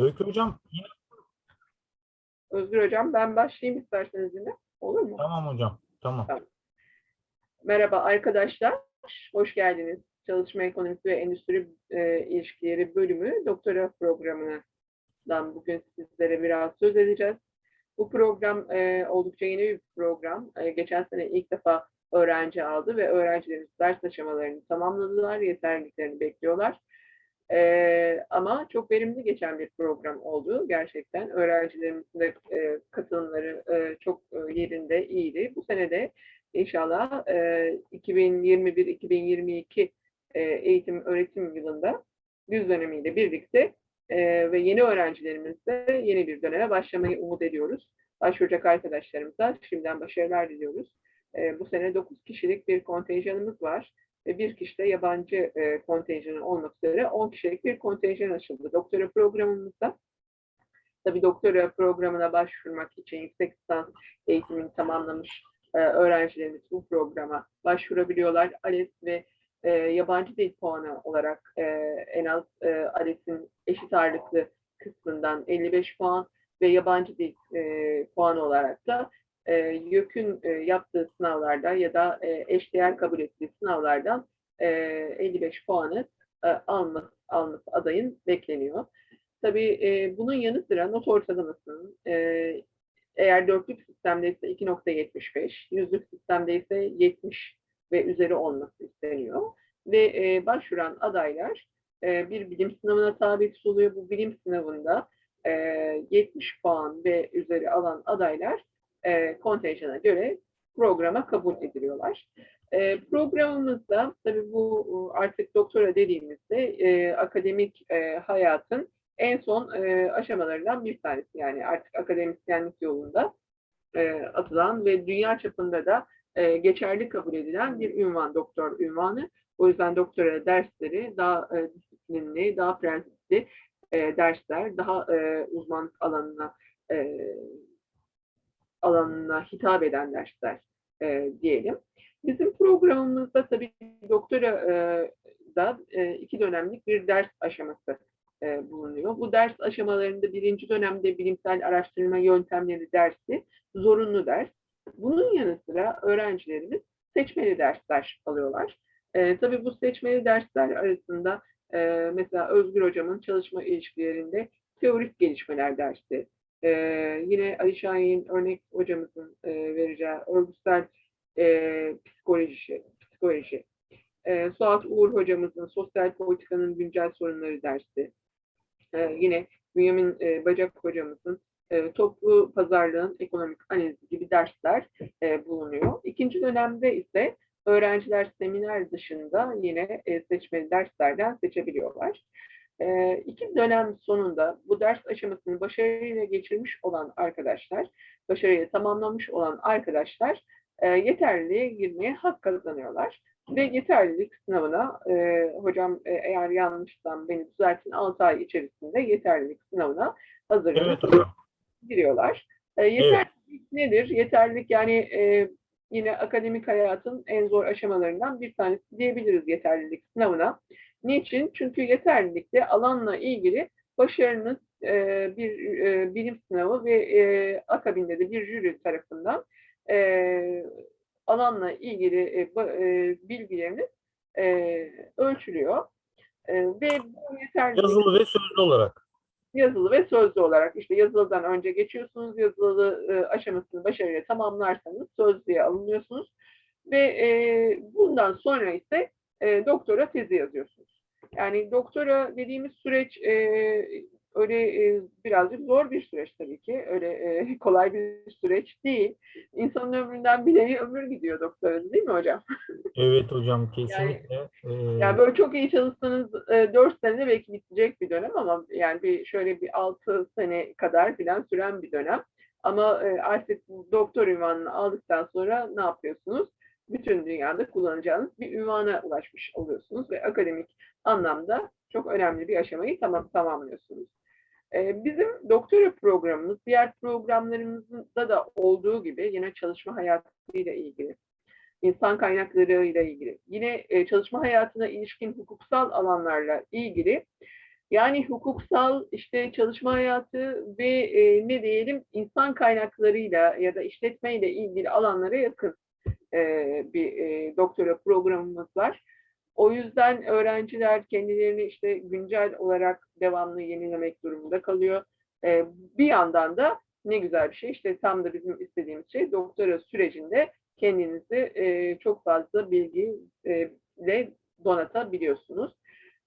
Öykü hocam yine Özgür Hocam ben başlayayım isterseniz yine. Olur mu? tamam hocam. Tamam. Merhaba arkadaşlar. Hoş geldiniz. Çalışma Ekonomisi ve Endüstri e, İlişkileri bölümü doktora programından bugün sizlere biraz söz edeceğiz. Bu program e, oldukça yeni bir program. E, geçen sene ilk defa öğrenci aldı ve öğrencilerimiz ders aşamalarını tamamladılar, yeterliliklerini bekliyorlar. E, ama çok verimli geçen bir program oldu gerçekten. Öğrencilerimizin de e, katılımları e, çok e, yerinde, iyiydi. Bu sene de İnşallah e, 2021-2022 e, eğitim öğretim yılında yüz dönemiyle birlikte e, ve yeni öğrencilerimizle yeni bir döneme başlamayı umut ediyoruz. Başvuracak arkadaşlarımıza şimdiden başarılar diliyoruz. E, bu sene 9 kişilik bir kontenjanımız var bir kişi de yabancı e, kontenjanı olmak üzere 10 kişilik bir kontenjan açıldı. Doktora programımızda Tabii doktora programına başvurmak için yüksek lisans eğitimini tamamlamış e, öğrencilerimiz bu programa başvurabiliyorlar. ALES ve e, yabancı dil puanı olarak e, en az e, ALES'in eşit ağırlıklı kısmından 55 puan ve yabancı dil e, puanı olarak da e, YÖK'ün e, yaptığı sınavlarda ya da e, eşdeğer kabul ettiği sınavlardan e, 55 puanı e, alması, alması adayın bekleniyor. Tabii e, bunun yanı sıra not ortalamasının e, eğer dörtlük sistemde ise 2.75, yüzlük sistemde ise 70 ve üzeri olması isteniyor. Ve e, başvuran adaylar e, bir bilim sınavına tabi tutuluyor. Bu bilim sınavında e, 70 puan ve üzeri alan adaylar e, kontenjana göre programa kabul ediliyorlar. E, programımızda tabii bu artık doktora dediğimizde e, akademik e, hayatın en son e, aşamalarından bir tanesi. Yani artık akademisyenlik yolunda e, atılan ve dünya çapında da e, geçerli kabul edilen bir ünvan, doktor ünvanı. O yüzden doktora dersleri daha e, disiplinli, daha prensipli e, dersler, daha e, uzmanlık alanına e, alanına hitap eden dersler e, diyelim. Bizim programımızda tabii doktora e, da e, iki dönemlik bir ders aşaması e, bulunuyor. Bu ders aşamalarında birinci dönemde bilimsel araştırma yöntemleri dersi zorunlu ders. Bunun yanı sıra öğrencilerimiz seçmeli dersler alıyorlar. E, tabii bu seçmeli dersler arasında e, mesela Özgür Hocam'ın çalışma ilişkilerinde teorik gelişmeler dersi, e, yine Ali Şahin örnek hocamızın e, vereceği örgütsel e, psikoloji, psikoloji e, Suat Uğur hocamızın sosyal politikanın güncel sorunları dersi, e, yine Bünyamin e, Bacak hocamızın e, toplu pazarlığın ekonomik analizi gibi dersler e, bulunuyor. İkinci dönemde ise öğrenciler seminer dışında yine e, seçmeli derslerden seçebiliyorlar. E, iki dönem sonunda bu ders aşamasını başarıyla geçirmiş olan arkadaşlar, başarıyla tamamlamış olan arkadaşlar e, yeterliliğe girmeye hak kazanıyorlar. Ve yeterlilik sınavına, e, hocam e, eğer yanlışsam beni düzeltin 6 ay içerisinde yeterlilik sınavına hazırlanıp Evet giriyorlar. E, yeterlilik nedir? Yeterlilik yani e, yine akademik hayatın en zor aşamalarından bir tanesi diyebiliriz yeterlilik sınavına. Niçin? Çünkü yeterlilikte alanla ilgili başarınız e, bir e, bilim sınavı ve e, akabinde de bir jüri tarafından e, alanla ilgili e, e, bilgileriniz e, ölçülüyor. E, ve bu yeterlilik Yazılı ve sözlü olarak. yazılı ve sözlü olarak işte yazılıdan önce geçiyorsunuz. Yazılı e, aşamasını başarıyla tamamlarsanız sözlüye alınıyorsunuz. Ve e, bundan sonra ise e, doktora tezi yazıyorsunuz. Yani doktora dediğimiz süreç e, öyle e, birazcık zor bir süreç tabii ki. Öyle e, kolay bir süreç değil. İnsanın ömründen bir nevi ömür gidiyor doktora değil mi hocam? Evet hocam kesinlikle. Ee, Yani böyle çok iyi çalışsanız e, 4 senede belki bitecek bir dönem ama yani bir şöyle bir 6 sene kadar filan süren bir dönem. Ama e, artık doktor ünvanını aldıktan sonra ne yapıyorsunuz? Bütün dünyada kullanacağınız bir ünvana ulaşmış oluyorsunuz ve akademik anlamda çok önemli bir aşamayı tamam tamamlıyorsunuz. E, bizim doktora programımız diğer programlarımızda da olduğu gibi yine çalışma hayatıyla ilgili insan kaynakları ile ilgili, yine e, çalışma hayatına ilişkin hukuksal alanlarla ilgili Yani hukuksal işte çalışma hayatı ve e, ne diyelim insan kaynaklarıyla ya da işletmeyle ilgili alanlara yakın e, bir e, doktora programımız var. O yüzden öğrenciler kendilerini işte güncel olarak devamlı yenilemek durumunda kalıyor. E, bir yandan da ne güzel bir şey işte tam da bizim istediğimiz şey doktora sürecinde kendinizi e, çok fazla bilgiyle donatabiliyorsunuz.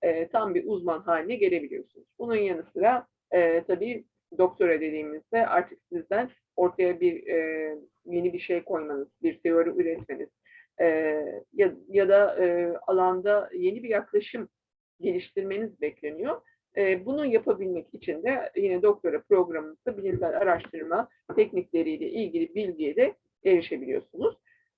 E, tam bir uzman haline gelebiliyorsunuz. Bunun yanı sıra e, tabii doktora dediğimizde artık sizden ortaya bir e, yeni bir şey koymanız, bir teori üretmeniz e, ya, ya da e, alanda yeni bir yaklaşım geliştirmeniz bekleniyor. E, bunu yapabilmek için de yine doktora programımızda bilimsel araştırma teknikleriyle ilgili bilgiye de erişebiliyorsunuz.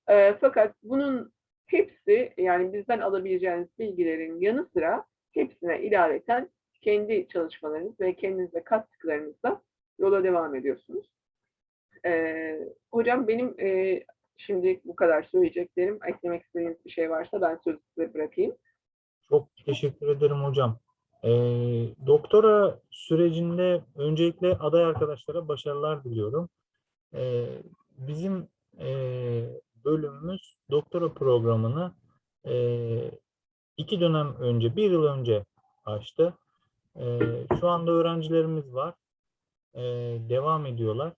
E, fakat bunun hepsi yani bizden alabileceğiniz bilgilerin yanı sıra hepsine ilaveten kendi çalışmalarınız ve kendinize kattıklarınızla yola devam ediyorsunuz. Ee, hocam benim e, şimdi bu kadar söyleyeceklerim. Eklemek istediğiniz bir şey varsa ben sözü size bırakayım. Çok teşekkür ederim hocam. Ee, doktora sürecinde öncelikle aday arkadaşlara başarılar diliyorum. Ee, bizim e, bölümümüz doktora programını e, iki dönem önce, bir yıl önce açtı. Ee, şu anda öğrencilerimiz var. Ee, devam ediyorlar.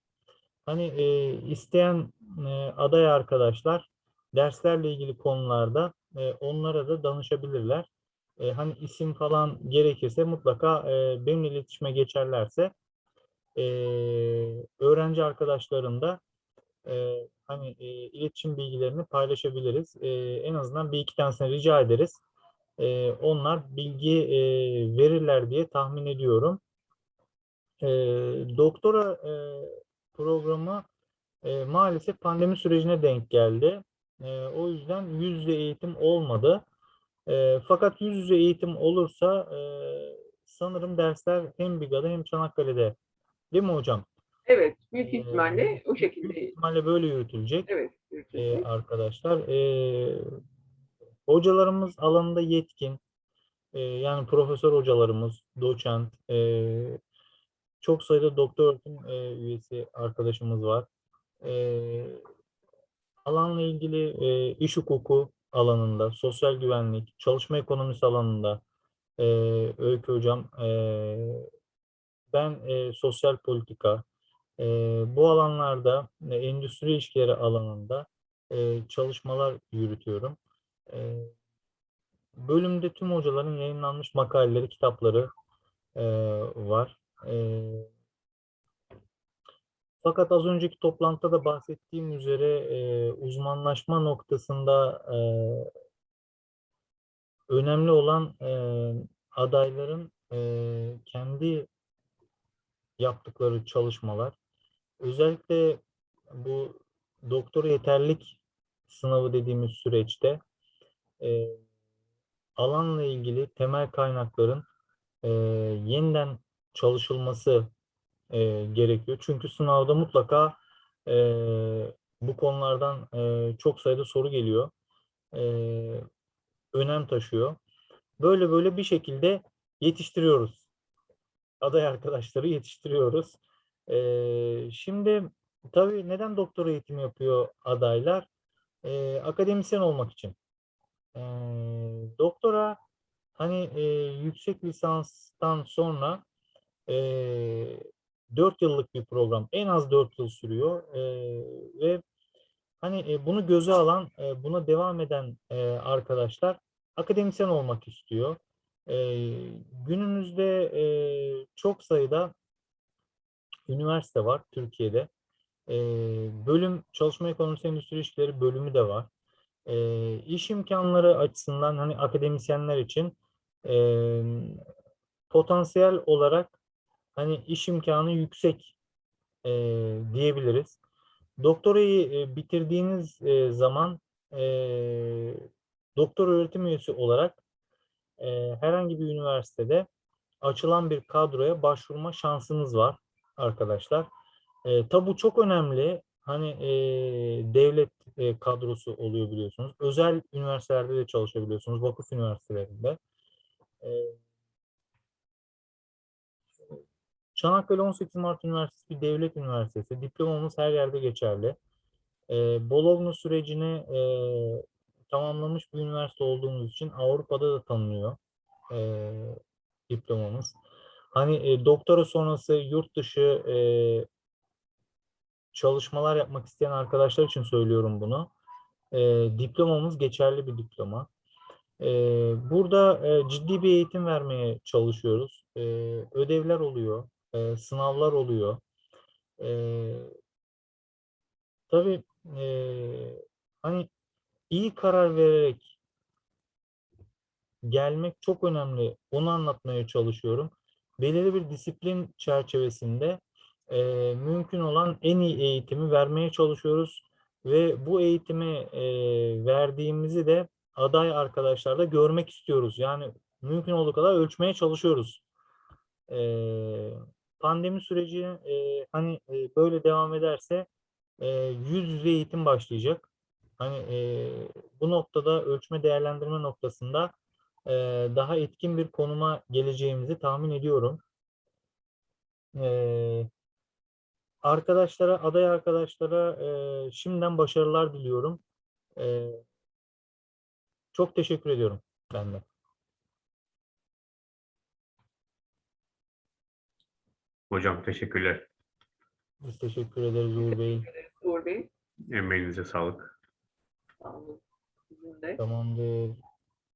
Hani e, isteyen e, aday arkadaşlar derslerle ilgili konularda e, onlara da danışabilirler. E, hani isim falan gerekirse mutlaka e, benimle iletişime geçerlerse e, öğrenci arkadaşlarım da e, hani e, iletişim bilgilerini paylaşabiliriz. E, en azından bir iki tanesini rica ederiz. E, onlar bilgi e, verirler diye tahmin ediyorum. E, doktora e, programı e, maalesef pandemi sürecine denk geldi. E, o yüzden yüz yüze eğitim olmadı. E, fakat yüz yüze eğitim olursa e, sanırım dersler hem Biga'da hem Çanakkale'de. Değil mi hocam? Evet, büyük Ee, ihtimalle o Büyük şekilde. ihtimalle böyle yürütülecek Evet, e, arkadaşlar. E, hocalarımız alanında yetkin. E, yani profesör hocalarımız, doçent, e, çok sayıda doktor öğretim e, üyesi arkadaşımız var. E, alanla ilgili e, iş hukuku alanında, sosyal güvenlik, çalışma ekonomisi alanında e, Öykü Hocam, e, ben e, sosyal politika, e, bu alanlarda e, endüstri ilişkileri alanında e, çalışmalar yürütüyorum. E, bölümde tüm hocaların yayınlanmış makaleleri, kitapları e, var. Fakat az önceki toplantıda da bahsettiğim üzere uzmanlaşma noktasında önemli olan adayların kendi yaptıkları çalışmalar. Özellikle bu doktora yeterlik sınavı dediğimiz süreçte e, alanla ilgili temel kaynakların e, yeniden çalışılması e, gerekiyor. Çünkü sınavda mutlaka e, bu konulardan e, çok sayıda soru geliyor. E, önem taşıyor. Böyle böyle bir şekilde yetiştiriyoruz. Aday arkadaşları yetiştiriyoruz. E, şimdi tabii neden doktora eğitimi yapıyor adaylar? E, akademisyen olmak için. E, doktora hani e, yüksek lisanstan sonra e, 4 yıllık bir program. En az 4 yıl sürüyor. E, ve hani e, bunu göze alan, e, buna devam eden e, arkadaşlar akademisyen olmak istiyor. E, günümüzde e, çok sayıda üniversite var Türkiye'de. E, bölüm çalışma ekonomisi endüstri ilişkileri bölümü de var. E, iş imkanları açısından hani akademisyenler için e, potansiyel olarak hani iş imkanı yüksek e, diyebiliriz. Doktorayı e, bitirdiğiniz e, zaman e, doktor öğretim üyesi olarak e, herhangi bir üniversitede açılan bir kadroya başvurma şansınız var arkadaşlar. E, tabi bu çok önemli. Hani e, devlet e, kadrosu oluyor biliyorsunuz. Özel üniversitelerde de çalışabiliyorsunuz. Vakıf üniversitelerinde. E, Çanakkale 18 Mart Üniversitesi bir devlet üniversitesi. Diplomamız her yerde geçerli. Ee, Bologna sürecini e, tamamlamış bir üniversite olduğumuz için Avrupa'da da tanınıyor e, diplomamız. Hani e, doktora sonrası yurt dışı e, çalışmalar yapmak isteyen arkadaşlar için söylüyorum bunu. E, diplomamız geçerli bir diploma. E, burada e, ciddi bir eğitim vermeye çalışıyoruz. E, ödevler oluyor, e, sınavlar oluyor. E, tabii e, hani iyi karar vererek gelmek çok önemli. Onu anlatmaya çalışıyorum. Belirli bir disiplin çerçevesinde e, mümkün olan en iyi eğitimi vermeye çalışıyoruz ve bu eğitimi e, verdiğimizi de aday arkadaşlarda görmek istiyoruz. Yani mümkün olduğu kadar ölçmeye çalışıyoruz. E, pandemi süreci e, hani e, böyle devam ederse e, yüz yüze eğitim başlayacak. Hani e, bu noktada ölçme değerlendirme noktasında e, daha etkin bir konuma geleceğimizi tahmin ediyorum. E, arkadaşlara, aday arkadaşlara e, şimdiden başarılar diliyorum. E, çok teşekkür ediyorum ben de. Hocam teşekkürler. Biz teşekkür ederiz Uğur Bey. Uğur Bey, Emeğinize sağlık. sağ olun. Sizin de. Tamamdır.